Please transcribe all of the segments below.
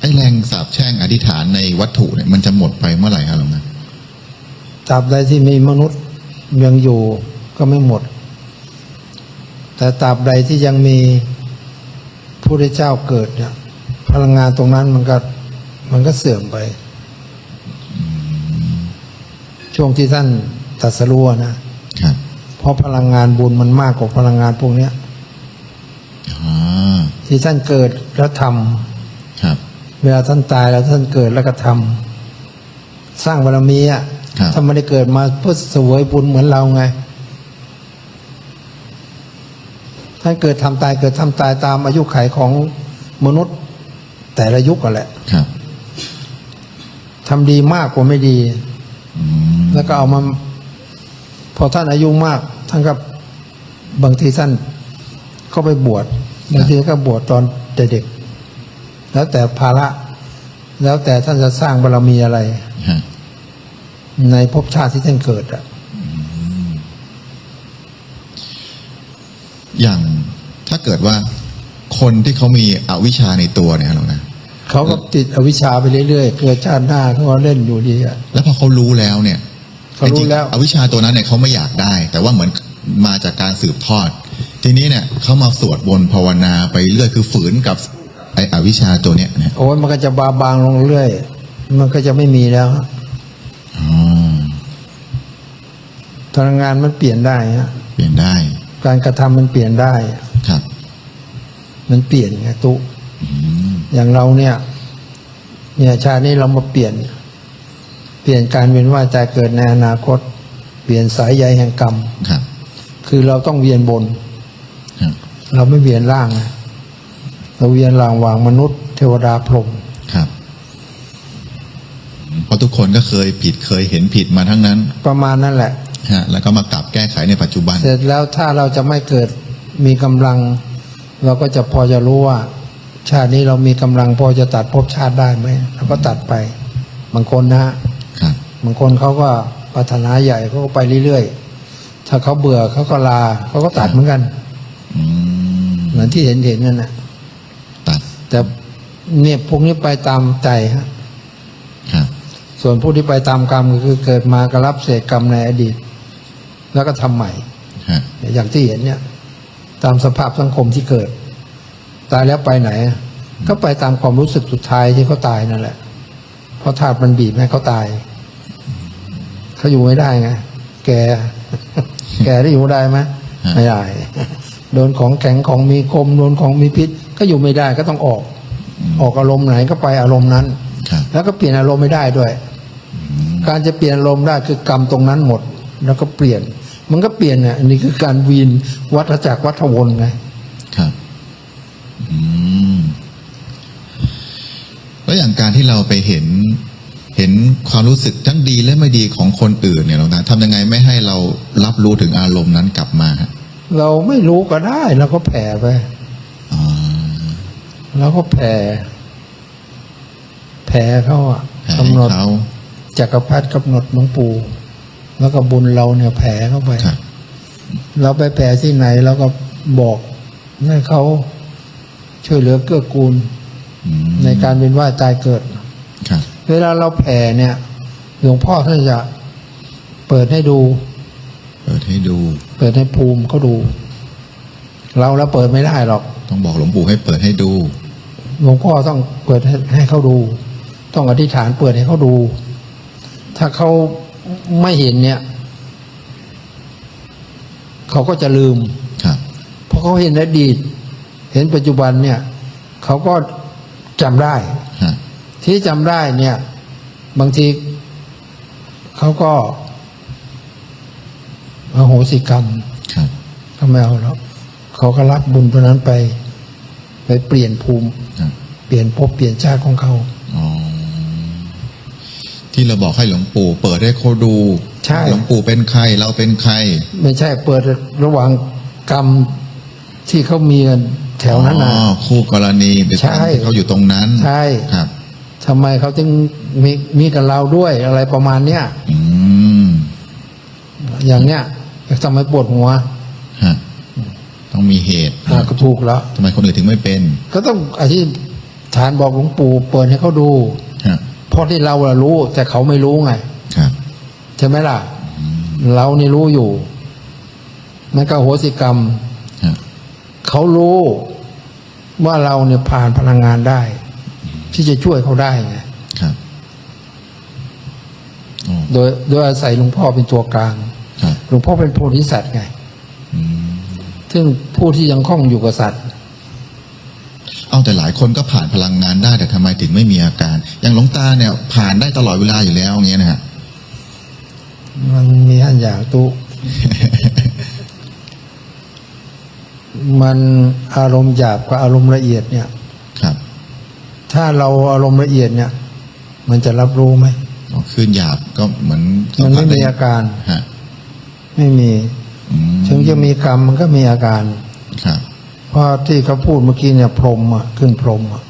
ไอ้แรงสาบแช่งอธิษฐานในวัตถุเนี่ยมันจะหมดไปเมื่อไหร่ครับหลวงตาตราบใดที่มีมนุษย์ยังอยู่ก็ไม่หมด แต่ตราบใดที่ยังมีผู้ได้เจ้าเกิดเนี่ยพลังงานตรงนั้นมันก็มันก็เสื่อมไป ช่วงที่ท่านตรัสรู้อะนะครับเพราะพลังงานบุญมันมากกว่าพลังงานพวกเนี้ยอ๋อที่ท่านเกิดแล้วทำครับ เวลาท่านตายแล้วท่านเกิดแล้วก็ทำสร้างบารมีอะครับท่านไม่ได้เกิดมาเพื่อเสวยบุญเหมือนเราไงท่านเกิดทำตายเกิดทำตายตามอายุไขของมนุษย์ แต่ละยุคกันแหละครับทำดีมากกว่าไม่ดีอืมแล้วก็เอามา พอท่านอายุมาก ท่านก็บางทีท่านก็ไปบวชบางทีก็บวชตอนเด็กๆ แล้วแต่ภาระ แล้วแต่ท่านจะสร้างบารมีอะไรฮะในภพชาติที่ท่านเกิดอะอย่างถ้าเกิดว่าคนที่เขามีอวิชชาในตัวเนี่ยหลวงตาเขาก็ติดอวิชชาไปเรื่อยๆเกิดชาติหน้าเขาก็เล่นอยู่ดีอะแล้วพอเขารู้แล้วเนี่ยเขารู้แล้วจงๆอวิชชาตัวนั้นเนี่ยเขาไม่อยากได้ แต่ว่าเหมือนมาจากการสืบทอด ทีนี้เนี่ยเขามาสวดบนต์ภาวนาไปเรื่อยคือฝืนกับไอ้อวิชชาตัวเนี้ยนะโอ้ยมันก็จะบาบางลงเรื่อย มันก็จะไม่มีแล้วอ๋อพลังงานมันเปลี่ยนได้ฮะเปลี่ยนได้ การกระทำมันเปลี่ยนได้ครับ มันเปลี่ยนไงตุอืมอย่างเราเนี่ย เนี่ยชาตินี้เรามาเปลี่ยน เปลี่ยนการเวียนว่ายตายเกิดในอนาคต เปลี่ยนสายใยแห่งกรรมครับ คือเราต้องเวียนบนครับเราไม่เวียนล่างนะ เราเวียนล่างวางมนุษย์ เทวดาพรหมครับเพราะทุกคนก็เคยผิดเคยเห็นผิดมาทั้งนั้น ประมาณนั่นแหละฮะแล้วก็มากลับแก้ไขในปัจจุบัน เสร็จแล้วถ้าเราจะไม่เกิดมีกำลัง เราก็จะพอจะรู้ว่า ชาตินี้เรามีกำลังพอจะตัดภพชาติได้ไหมเราก็ตัดไป บางคนนะฮะครับบางคนเขาก็ปรารถนาใหญ่เขาก็ไปเรื่อยๆถ้าเขาเบื่อเขาก็ลาเขาก็ตัดเหมือนกันอืมเหมือนที่เห็นเห็นนั่นแหละตัด แต่เนี่ยพวกนี้ไปตามใจฮะครับส่วนผู้ที่ไปตามกรรมก็คือเกิดมาก็รับเศษกรรมในอดีต แล้วก็ทำใหม่ฮะอย่างที่เห็นเนี่ย ตามสภาพสังคมที่เกิด ตายแล้วไปไหน ก็ไปตามความรู้สึกสุดท้ายที่เขาตายนั่นแหละ เพราะธาตุมันบีบให้เขาตายเขาอยู่ไม่ได้ไงแกแกได้อยู่ได้ไหมไม่ได้โดนของแข็งของมีคมโดนของมีพิษ ก็อยู่ไม่ได้ก็ต้องออก ออกอารมณ์ไหนก็ไปอารมณ์นั้น ครับแล้วก็เปลี่ยนอารมณ์ไม่ได้ด้วย การจะเปลี่ยนอารมณ์ได้คือกรรมตรงนั้นหมด แล้วก็เปลี่ยน มันก็เปลี่ยนเนี่ยอันนี้คือการวีนวัฏจักรวัฏวนไงครับอืมแล้วอย่างการที่เราไปเห็น เห็นความรู้สึกทั้งดีและไม่ดีของคนอื่นเนี่ยหลวงตาทำยังไงไม่ให้เรารับรู้ถึงอารมณ์นั้นกลับมาฮะเราไม่รู้ก็ได้เราก็แผ่ไปอ๋อ เราก็แผ่แผ่เขาอะแผ่กำหนให้ดเขาจักรพรรดิกำหนดหลวงปู่แล้วก็บุญเราเนี่ยแผ่เข้าไปครับเราไปแผ่ที่ไหนเราก็บอกให้เขาช่วยเหลือเกื้อกูลอืมในการเป็นว่ายตายเกิดครับเวลาเราแผ่เนี่ยหลวงพ่อท่านจะเปิดให้ดู เปิดให้ดู เปิดให้ภูมิเขาดู เราแล้วเปิดไม่ได้หรอก ต้องบอกหลวงปู่ให้เปิดให้ดู หลวงพ่อต้องเปิดให้ให้เขาดู ต้องอธิษฐานเปิดให้เขาดู ถ้าเขาไม่เห็นเนี่ยเขาก็จะลืมครับเพราะเขาเห็นอดีต เห็นปัจจุบันเนี่ยเขาก็จำได้ฮะที่จำได้เนี่ย บางทีเขาก็อโหสิกรรมครับเขาไม่เอาแล้ว เขาก็รับบุญตัวนั้นไป ไปเปลี่ยนภูมิครับเปลี่ยนภพเปลี่ยนชาติของเขาอ๋อที่เราบอกให้หลวงปู่เปิดให้เขาดูใช่หลวงปู่เป็นใครเราเป็นใคร ไม่ใช่เปิดระหว่างกรรมที่เขามีกันแถวนั้นนะอ๋อคู่กรณีหรือใช่การที่เขาอยู่ตรงนั้น ใช่ครับทำไมเขาจึงมีมีกับเราด้วยอะไรประมาณเนี้ยอืมอย่างเนี้ยทำไมปวดหัวฮะ ต้องมีเหตุอะก็ถูกแล้ว ทำไมคนอื่นถึงไม่เป็นก็ต้องอธิฐานบอกหลวงปู่เปิดให้เขาดูฮะเพราะที่เราอะรู้ แต่เขาไม่รู้ไง ครับใช่ไหมล่ะเรานี่รู้อยู่ มันก็โหสิกรรม ฮะเขารู้ว่าเราเนี่ยผ่านพลังงานได้ ที่จะช่วยเขาได้ไงครับโอ้โดยโดยอาศัยหลวงพ่อเป็นตัวกลาง ครับหลวงพ่อเป็นโพธิสัตว์ไงอืม ซึ่งผู้ที่ยังคล้องอยู่กับสัตว์เอาแต่หลายคนก็ผ่านพลังงานได้แต่ทำไมถึงไม่มีอาการ อย่างหลวงตาเนี่ย ผ่านได้ตลอดเวลาอยู่แล้วอย่างเงี้ยนะฮะมันมีอันอย่างตุมันอารมณ์หยาบกับอารมณ์ละเอียดเนี่ย ครับ ถ้าเราอารมณ์ละเอียดเนี่ย มันจะรับรู้ไหมอ๋อขึ้นหยาบก็เหมือนมันไม่สัผัสด้มีอาการฮะไม่มีอืม ถึงจะมีกรรมมันก็มีอาการครับเพราะที่เขาพูดเมื่อกี้เนี่ยพรหมอะขึ้นพรหมอะ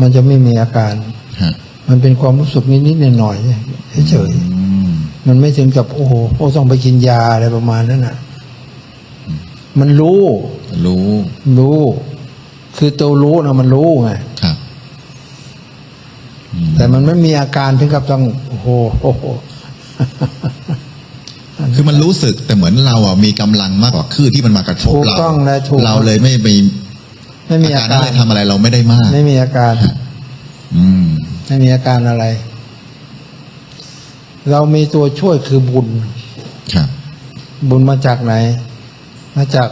มันจะไม่มีอาการฮะมันเป็นความรู้สึกนิดๆหน่อยๆเฉยอืมๆมันไม่ถึงกับโอ้โหโอ้ต้องไปกินยาอะไรประมาณนั้นน่ะมันรู้ รู้ รู้ คือตัวรู้นะมันรู้ไงครับอืมแต่มันไม่มีอาการถึงกับต้องโอ้โหโอ้โห คือมันรู้สึกแต่เหมือนเราอะมีกำลังมากกว่าคลื่นที่มันมากระทบถูกเราต้องนะถูก เราเลยไม่มีไม่มีอาอาการการอะไรทำอะไรเราไม่ได้มาก ไม่มีอาการ อืม ไม่มีอาการอะไร เรามีตัวช่วยคือบุญ ครับ บุญมาจากไหน มาจาก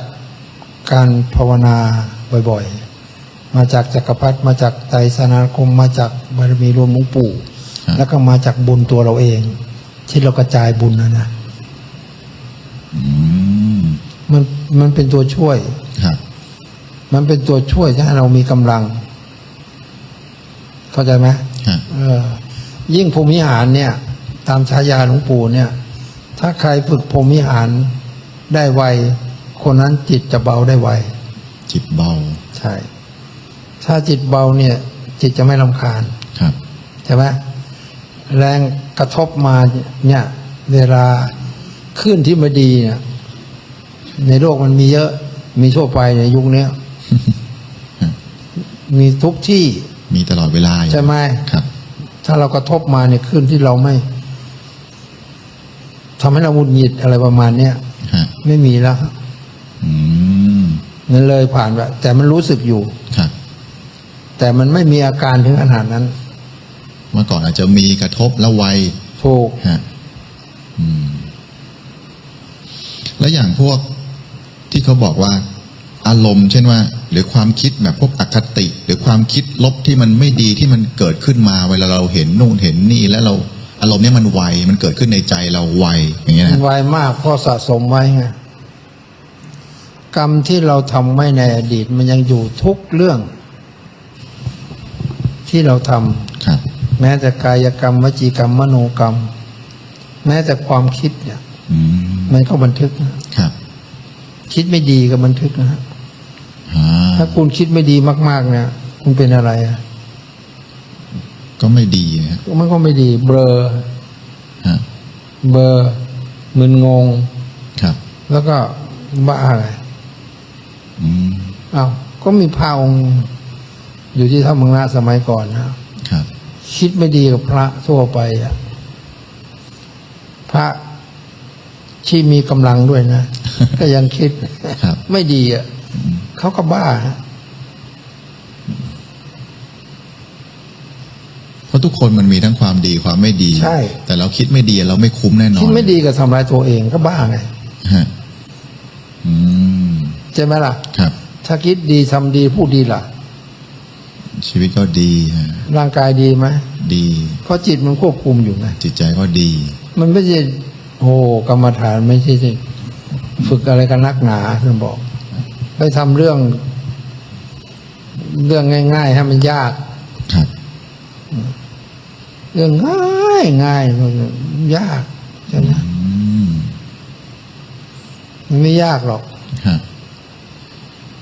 การภาวนาบ่อยๆ มาจากจักรพรรดิมาจากไตรสนาคม มาจากบารมีรวมหลวงปู่ครับแล้วก็มาจากบุญตัวเราเอง ที่เรากระจายบุญนะนะอื มมันมันเป็นตัวช่วยครับมันเป็นตัวช่วยที่ให้เรามีกำลัง เข้าใจไหมฮะเออยิ่งภูมิหารเนี่ย ตามฉายาหลวงปู่เนี่ย ถ้าใครฝึกภูมิหารได้ไว คนนั้นจิตจะเบาได้ไว จิตเบา ใช่ ถ้าจิตเบาเนี่ย จิตจะไม่ลำคาญครับใช่ไหมแรงกระทบมาเนี่ย เวลา ขึ้นที่ไม่ดีเนี่ยในโลกมันมีเยอะ มีทั่วไปในยุคเนี้ยมีทุกที่มีตลอดเวลาอยู่ใช่ไหมครับ ถ้าเรากระทบมาเนี่ยขึ้นที่เราไม่ทำให้เราหงุดหงิดอะไรประมาณเนี้ยฮะไม่มีแล้วอืมมันเลยผ่านไปแต่มันรู้สึกอยู่ครับแต่มันไม่มีอาการถึงขนาดนั้น เมื่อก่อนอาจจะมีกระทบแล้วไวถูก แล้วอย่างพวกที่เขาบอกว่าอารมณ์ เช่นว่า หรือความคิดแบบพวกอคติ หรือความคิดลบที่มันไม่ดีที่มันเกิดขึ้นมาเวลาเราเห็นนู่นเห็นนี่แล้วเราอารมณ์เนี้ยมันไวมันเกิดขึ้นในใจเราไวอย่างเงี้ยมันะนไวมากเพราะสะสมไว้ไงกรรมที่เราทำไว้ในอดีตมันยังอยู่ทุกเรื่อง ที่เราทำครับแม้แต่กายกรรมวจีกรรมมโนกรรม แม้แต่ความคิดเนี่ยอื มมันก็บันทึกนะครับ คิดไม่ดีก็บันทึกนะฮะอ่าถ้าคุณคิดไม่ดีมาก ๆ เนี่ย คุณเป็นอะไรอะก็ไม่ดีนะมันก็ไม่ดี เบลอฮะเบลอมึนงง ครับ แล้วก็บ้าอะไรอืมอ้าวก็มีพระองค์อยู่ที่ท่าเมืองนาสมัยก่อนนะครับ คิดไม่ดีกับพระทั่วไปอะพระ ที่มีกำลังด้วยนะ ก็ยังคิดครับไม่ดีอะเขาก็บ้าฮะเพราะทุกคนมันมีทั้งความดีความไม่ดี ใช่ แต่เราคิดไม่ดีเราไม่คุ้มแน่นอนคิดไม่ดีกับทำร้ายตัวเองก็บ้าไงฮะอืมใช่ไหมล่ะ ครับ ถ้าคิดดีทำดีพูดดีล่ะ ชีวิตก็ดีฮะร่างกายดีไหมดี เพราะจิตมันควบคุมอยู่ไงจิตใจก็ดี มันไม่ใช่ โอ้กรรมฐานไม่ใช่สิฝึกอะไรกันนักหนาท่านบอก ไปทำเรื่อง เรื่องง่ายๆให้มันยากครับเรื่องง่ายง่ายมันยากใช่ไหมอืมมันไม่ยากหรอกฮะ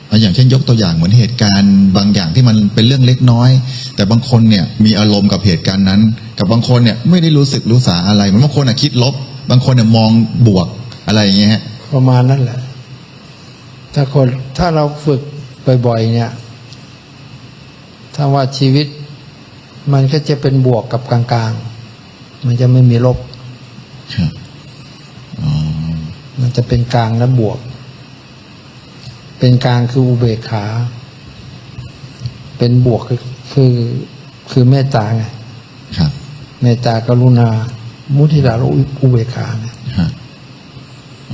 เอาอย่างเช่นยกตัวอย่างเหมือนเหตุการณ์ บางอย่างที่มันเป็นเรื่องเล็กน้อย แต่บางคนเนี่ยมีอารมณ์กับเหตุการณ์นั้น กับบางคนเนี่ยไม่ได้รู้สึกรู้สาอะไรเหมือนบางคนอะคิดลบ บางคนเนี่ยมองบวกอะไรอย่างเงี้ยฮะประมาณนั้นแหละ ถ้าคนถ้าเราฝึกบ่อยๆเนี่ย ถ้าว่าชีวิต มันก็จะเป็นบวกกับกลางๆ มันจะไม่มีลบครับอ๋อมันจะเป็นกลางและบวก เป็นกลางคืออุเบกขา เป็นบวกคือคือคือเมตตาไงครับเมตตากรุณา มุทิตาและอุเบกขาไงฮะ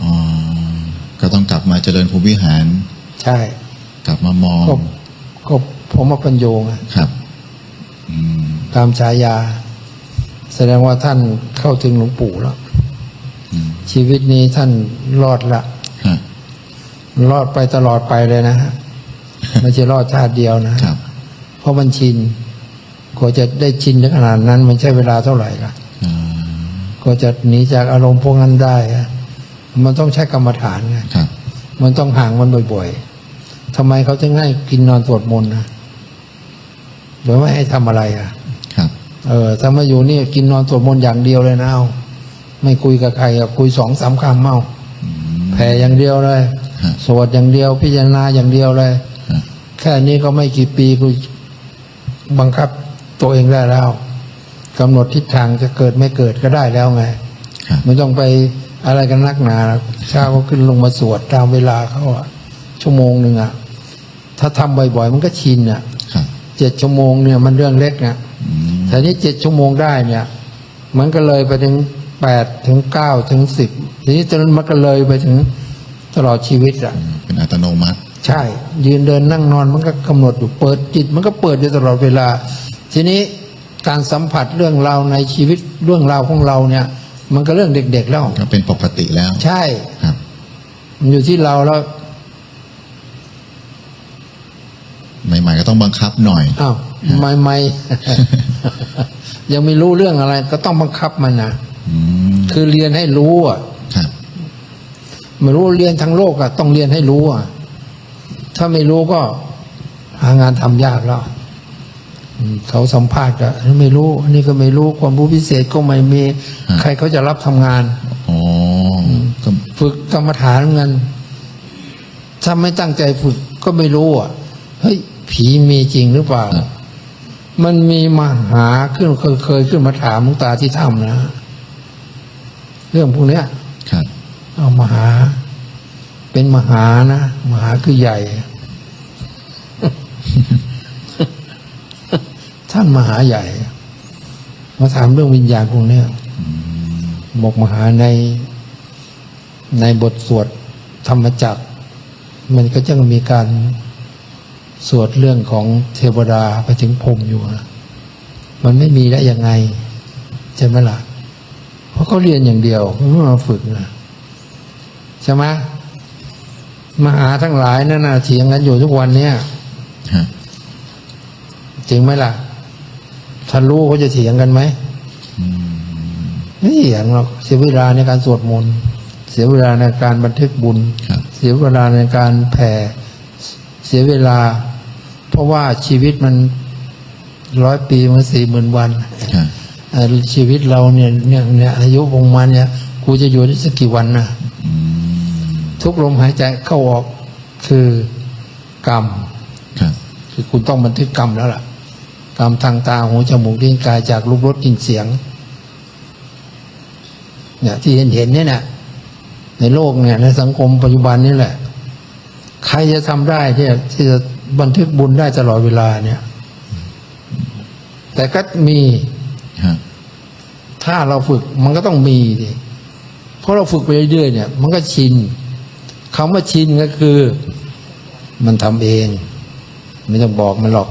อ๋อก็ต้องกลับมาเจริญภูมิวิหาร ใช่ กลับมามอง ก็ก็ผมมาปัญโยไงครับอืมตามฉายา แสดงว่าท่านเข้าถึงหลวงปู่แล้วอืมชีวิตนี้ท่านรอดละฮะรอดไปตลอดไปเลยนะฮะไม่ใช่รอดชาติเดียวนะครับเพราะมันชินกว่าจะได้ชินถึงขนาดนั้น มันใช้เวลาเท่าไหร่ล่ะอ่า กว่าจะหนีจากอารมณ์พวกนั้นได้อะมันต้องใช้กรรมฐานไงครับมันต้องห่างมันบ่อยๆทำไมเขาถึงให้กินนอนสวดมนต์นะหรือไม่ให้ทำอะไรอะครับ เออถ้ามาอยู่นี่กินนอนสวดมนต์อย่างเดียวเลยนะเอาไม่คุยกับใครอะคุยสองสามคำเมาอืมแผ่อย่างเดียวเลยฮะสวดอย่างเดียว พิจารณาอย่างเดียวเลยฮะแค่นี้ก็ไม่กี่ปีกูบังคับตัวเองได้แล้ว กำหนดทิศทางจะเกิดไม่เกิดก็ได้แล้วไงครับไม่ต้องไปอะไรกันนักหนาเช้าก็ขึ้นลงมาสวดตามเวลาเขาอะชั่วโมงหนึ่งอะถ้าทำบ่อยๆ มันก็ชินอะครับเจ็ดชั่วโมงเนี่ยมันเรื่องเล็กนะอืมแต่นี้เจ็ดชั่วโมงได้เนี่ย มันก็เลยไปถึงแปดถึงเก้าถึงสิบทีนี้จนมันก็เลยไปถึงตลอดชีวิตอะเป็นอัตโนมัติ ใช่ ยืนเดินนั่งนอนมันก็กำหนดอยู่เปิดจิต มันก็เปิดอยู่ตลอดเวลา ทีนี้ การสัมผัสเรื่องราวในชีวิตเรื่องราวของเราเนี่ย มันก็เรื่องเด็ก ๆ แล้วก็เป็นปกติแล้ว ใช่ครับมันอยู่ที่เราแล้วใหม่ๆก็ต้องบังคับหน่อยอ้าวไม่ไม่ยังไม่รู้เรื่องอะไร ก็ต้องบังคับมันนะอืมคือเรียนให้รู้อะครับไม่รู้เรียนทั้งโลกอะต้องเรียนให้รู้อะถ้าไม่รู้ก็ หางานทำยากแล้วอืม เขาสัมภาษณ์ก็ไม่รู้อันนี้ก็ไม่รู้ความรู้พิเศษก็ไม่มี ใครเขาจะรับทำงานอ๋อก็ฝึกกรรมฐานเงินถ้าไม่ตั้งใจฝึกก็ไม่รู้อะเฮ้ยผีมีจริงหรือเปล่า มันมีมาหาขึ้นเคยเคยขึ้นมาถามหลวงตาที่ถ้ำนะ เรื่องพวกเนี้ยครับเอามหา เป็นมหานะมหาคือใหญ่ ท่านมหาใหญ่มาถามเรื่องวิญญาณพวกเนี้ยบอกมหาในในบทสวดธรรมจักร มันก็จะมีการสวดเรื่องของเทวดาไปถึงพรหมอยู่นะมันไม่มีได้ยังไงใช่ไหมล่ะ เพราะเขาเรียนอย่างเดียวไม่มาฝึกนะใช่ไหมมหาทั้งหลายนั่นนะเถียงกันอยู่ทุกวันเนี้ยฮะจริงไหมล่ะ ถ้ารู้เขาจะเถียงกันไหมอืมไม่เถียงหรอกเสียเวลาในการสวดมนต์เสียเวลาในการบันทึกบุญครับเสียเวลาในการแผ่ เสียเวลา เพราะว่าชีวิตมันร้อยปีมันสี่หมื่นวันครับเอ่อชีวิตเราเนี่ยเนี่ยเนี่ยอายุวงมันเนี่ยกูจะอยู่ได้สักกี่วันนะอืมทุกลมหายใจเข้าออกคือกรรมครับคือคุณต้องบันทึกกรรมแล้วล่ะ กรรมทางตาหูจมูกลิ้นกายจากรูปรสกลิ่นเสียงเนี่ยที่เห็นเห็นเนี่ยนะในโลกเนี่ยในสังคมปัจจุบันนี่แหละ ใครจะทำได้ที่จะที่จะบันทึกบุญได้ตลอดเวลาเนี่ย แต่ก็มีถ้าเราฝึกมันก็ต้องมีดิเพราะเราฝึกไปเรื่อยๆเนี่ย มันก็ชินคำว่าชินก็คือ มันทำเอง ไม่ต้องบอกมันหรอก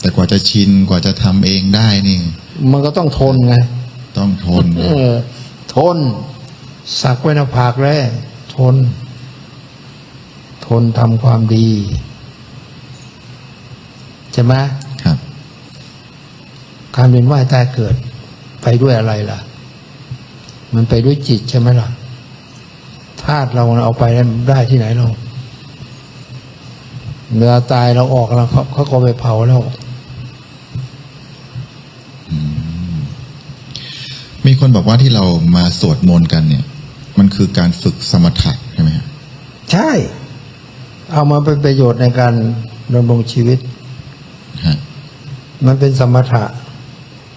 แต่กว่า จะชินกว่าจะทำเองได้นี่ มันก็ต้องทนไงต้องทนเออ ทน สักไว้หน้าผากแรกทน ทนทำความดีใช่ไหมครับ การเป็นว่ายตายเกิด ไปด้วยอะไรล่ะ มันไปด้วยจิตใช่ไหมล่ะธาตุเราเอาไปได้ที่ไหนเราเนื้อตายเราออกแล้วเขาเขาก็ไปเผาแล้ว คนบอกว่าที่เรามาสวดมนต์กันเนี่ย มันคือการฝึกสมถะใช่ไหมครับใช่ เอามาเป็นประโยชน์ในการดำรงชีวิตฮะมันเป็นสมถะ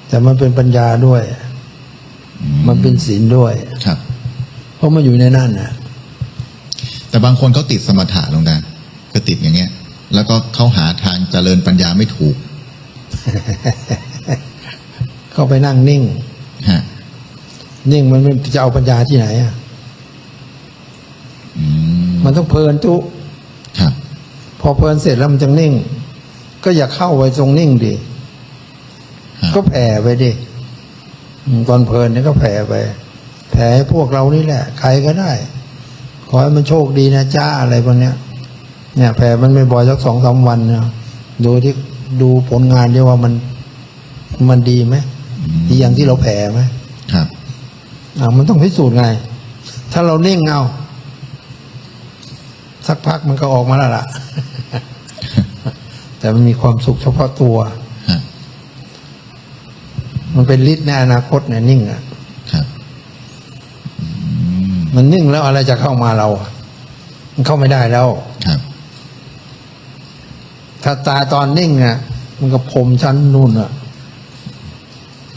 แต่มันเป็นปัญญาด้วย มันเป็นศีลด้วยครับเพราะมันอยู่ในนั่นน่ะแต่บางคนเขาติดสมถะลงดาก็ติดอย่างเงี้ย แล้วก็เขาหาทางเจริญปัญญาไม่ถูก เข้าไปนั่งนิ่ง ฮะ นิ่งมันไม่จะเอาปัญญาที่ไหนอะอืมมันต้องเพลินทุกครับ พอเพลินเสร็จแล้วมันจะนิ่ง ก็อย่าเข้าไปตรงนิ่งดิฮะก็แผ่ไปดิอืมตอนเพลินเนี่ยก็แผ่ไป แผ่ให้พวกเรานี่แหละ ใครก็ได้ ขอให้มันโชคดีนะจ้าอะไรพวกเนี้ย เนี่ย แผ่มันไม่บ่อยสักสองสามวันเนี่ยดูที่ดูผลงานดีว่ามันมันดีไหมดีอย่างที่เราแผ่ไหมครับอ่า มันต้องพิสูจน์ไง ถ้าเรานิ่งเอา สักพักมันก็ออกมาแล้วล่ะ แต่มันมีความสุขเฉพาะตัวฮะมันเป็นฤทธิ์ในอนาคตเนี่ยนิ่งอะครับมันนิ่งแล้วอะไรจะเข้ามาเราอะมันเข้าไม่ได้แล้วครับถ้าตายตอนนิ่งอะ มันก็พรมชั้นนู่นอะ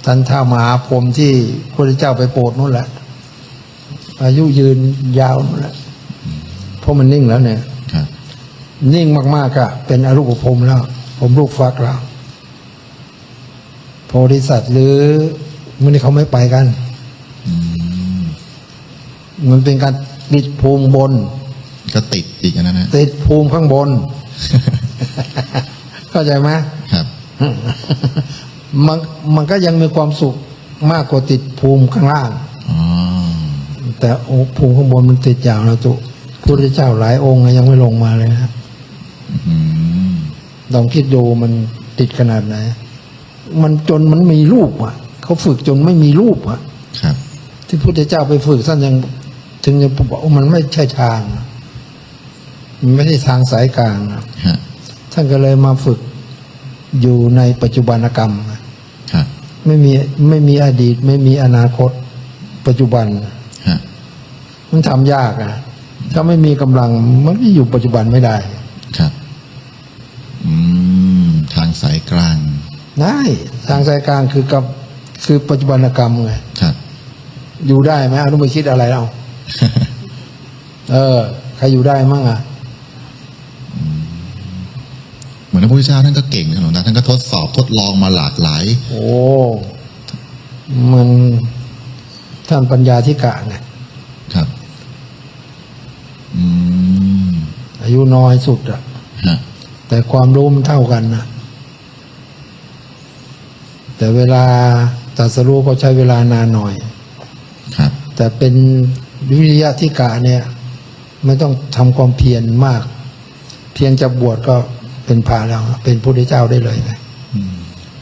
ท่านท้ามหาพรหมที่พระเจ้าไปโปรดนู่นแหละ อายุยืนยาวนู่นแหละเพราะมันนิ่งแล้วเนี่ยครับนิ่งมากๆอะเป็นอรูปภพแล้ว ผมรูปฟักแล้วโพธิสัตว์หรือมันนี่เขาไม่ไปกันอืมมันเป็นการติดภูมิบน ก็ติดอีกอันนั้นนะติดภูมิข้างบน เข้าใจไหมครับ มันมันก็ยังมีความสุขมากกว่าติดภูมิข้างล่างอ๋อแต่โอ้ภูมิข้างบนมันติดอย่างแล้วจุพระพุทธเจ้าหลายองค์ยังไม่ลงมาเลยนะอืมลองคิดดูมันติดขนาดไหน มันจนมันมีรูปอะ เขาฝึกจนไม่มีรูปอะครับ ที่พุทธเจ้าไปฝึกท่านยัง ถึงจะบอกว่ามันไม่ใช่ทางอะมันไม่ใช่ทางสายกลางอะฮะท่านก็เลยมาฝึกอยู่ในปัจจุบันกรรมอะครับ ไม่มีไม่มีอดีต ไม่มีอนาคต ปัจจุบันฮะมันทำยากอะถ้าไม่มีกำลังมันก็อยู่ปัจจุบันไม่ได้ ครับ อืม ทางสายกลาง ได้ทางสายกลางคือกับคือปัจจุบันกรรมไงครับ อยู่ได้ไหมเอาต้องไปคิดอะไรเราเออ ใครอยู่ได้มั่งอะ อนพระพุทธเจ้าท่านก็เก่งนะหลวงตาท่านก็ทดสอบทดลองมาหลากหลาย โอ้มันท่านปัญญาธิกะไงครับอืมอายุน้อยสุดอะฮะแต่ความรู้มันเท่ากันนะแต่เวลาตรัสรู้ก็ใช้เวลานานหน่อยครับแต่เป็นวิริยะธิกะเนี่ย ไม่ต้องทำความเพียรมาก เพียงจะบวชก็ เป็นพระแล้วเป็นพระพุทธเจ้าได้เลยไงอืม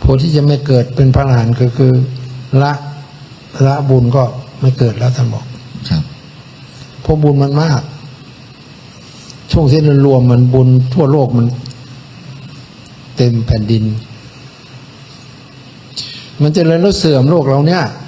ผลที่จะไม่เกิดเป็นพระอรหันต์ก็คือละละบุญก็ไม่เกิดแล้วท่านบอกครับเพราะบุญมันมาก ช่วงที่เรารวมมันบุญทั่วโลกมัน เต็มแผ่นดิน มันเจะเลยแล้วเสื่อมโลกเราเนี่ยค